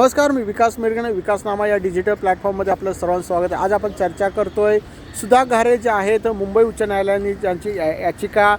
नमस्कार मी विकास मिरगणे विकासनामा या डिजिटल प्लॅटफॉर्ममध्ये आपलं सर्वांचं स्वागत आहे. आज आपण चर्चा करतोय सुधा घारे जे आहेत मुंबई उच्च न्यायालयाने ज्यांची या- याचिका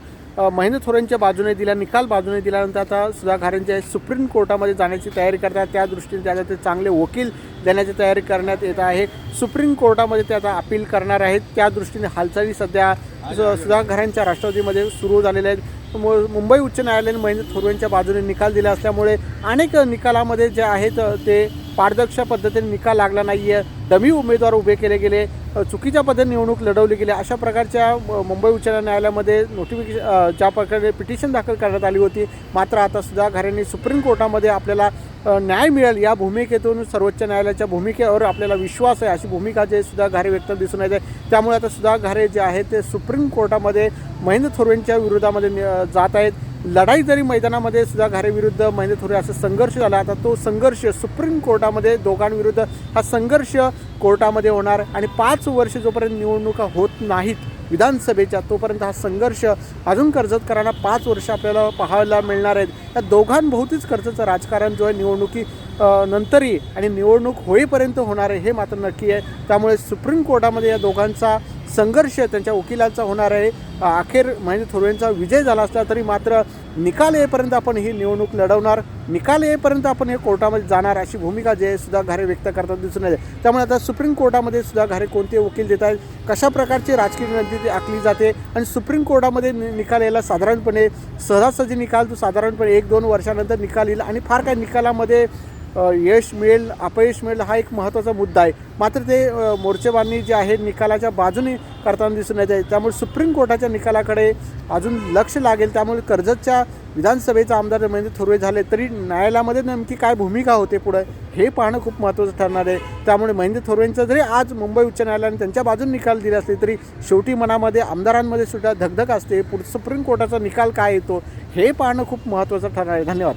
महेंद्र थोरेंच्या बाजूने दिला निकाल बाजूने दिल्यानंतर आता सुधा घारेंचे सुप्रीम कोर्टामध्ये जाण्याची तयारी करतात. त्या दृष्टीने त्याला ते चांगले वकील देण्याची तयारी करण्यात येत आहे. सुप्रीम कोर्टामध्ये ते आता अपील करणार आहेत. त्या दृष्टीने हालचाली सध्या सु- सुधा घारेंच्या राष्ट्रवादीमध्ये सुरू झालेल्या आहेत. मुंबई उच्च न्यायालयाने महेंद्र थोरवेंच्या बाजूने निकाल दिला असल्यामुळे अनेक निकालामध्ये जे आहेत ते पारदर्शक पद्धतीने निकाल लागला नाही आहे डमी उमेदवार उभे केले गेले. चुकीच्या पद्धतीने निवडणूक लढवली गेली. अशा प्रकारच्या मुंबई उच्च न्यायालयामध्ये नोटिफिकेशन ज्या प्रकारे पिटिशन दाखल करण्यात आली होती मात्र आता सुद्धा घरांनी सुप्रीम कोर्टामध्ये आपल्याला न्याय मिळेल या भूमिकेतून सर्वोच्च न्यायालयाच्या भूमिकेवर आपल्याला विश्वास आहे अशी भूमिका जे सुद्धा घारे व्यक्त दिसून येते. त्यामुळे आता सुधा घारे जे आहेत ते सुप्रीम कोर्टामध्ये महेंद्र थोरेंच्या विरोधामध्ये जात आहेत. लढाई जरी मैदानामध्ये सुद्धा घारे विरुद्ध महेंद्र थोरे असा संघर्ष झाला आता तो संघर्ष सुप्रीम कोर्टामध्ये दोघांविरुद्ध हा संघर्ष कोर्टामध्ये होणार आणि पाच वर्ष जोपर्यंत निवडणुका होत नाहीत विधानसभेच्या तोपर्यंत हा संघर्ष अजून कर्जतकरांना पाच वर्ष आपल्याला पाहायला मिळणार आहेत. या दोघांभोवतीच कर्जचं राजकारण जो आहे निवडणुकी नंतरही आणि निवडणूक होईपर्यंत होणार आहे हे मात्र नक्की आहे. त्यामुळे सुप्रीम कोर्टामध्ये या दोघांचा संघर्ष त्यांच्या वकिलांचा होणार आहे. अखेर महेंद्र थोरवेंचा विजय झाला असला तरी मात्र निकाल येईपर्यंत आपण ही निवडणूक लढवणार. निकाल येईपर्यंत आपण हे कोर्टामध्ये जाणार अशी भूमिका जे आहे सुधा घारे व्यक्त करतात दिसून येते. त्यामुळे आता सुप्रीम कोर्टामध्ये सुधा घारे कोणते वकील देत आहेत? कशा प्रकारची राजकीय रणनीती आखली जाते? आणि सुप्रीम कोर्टामध्ये नि- निकाल यायला साधारणपणे सहजासहजी निकाल तो साधारणपणे एक दोन वर्षानंतर निकाल येईल. आणि फार काही निकालामध्ये यश मिळेल अपयश मिळेल हा एक महत्त्वाचा मुद्दा आहे. मात्र ते मोर्चेबांनी जे आहे निकालाच्या बाजूने करताना दिसून येत आहे. त्यामुळे सुप्रीम कोर्टाच्या निकालाकडे अजून लक्ष लागेल. त्यामुळे कर्जतच्या विधानसभेचा आमदार महेंद्र थोरवे झाले तरी न्यायालयामध्ये नेमकी काय भूमिका होते पुढे हे पाहणं खूप महत्त्वाचं ठरणार आहे. त्यामुळे महेंद्र थोरवेंचं जरी आज मुंबई उच्च न्यायालयाने त्यांच्या बाजून निकाल दिले असले तरी शेवटी मनामध्ये आमदारांमध्ये सुद्धा धगधग असते. पुढे सुप्रीम कोर्टाचा निकाल काय येतो हे पाहणं खूप महत्त्वाचं ठरणार आहे. धन्यवाद.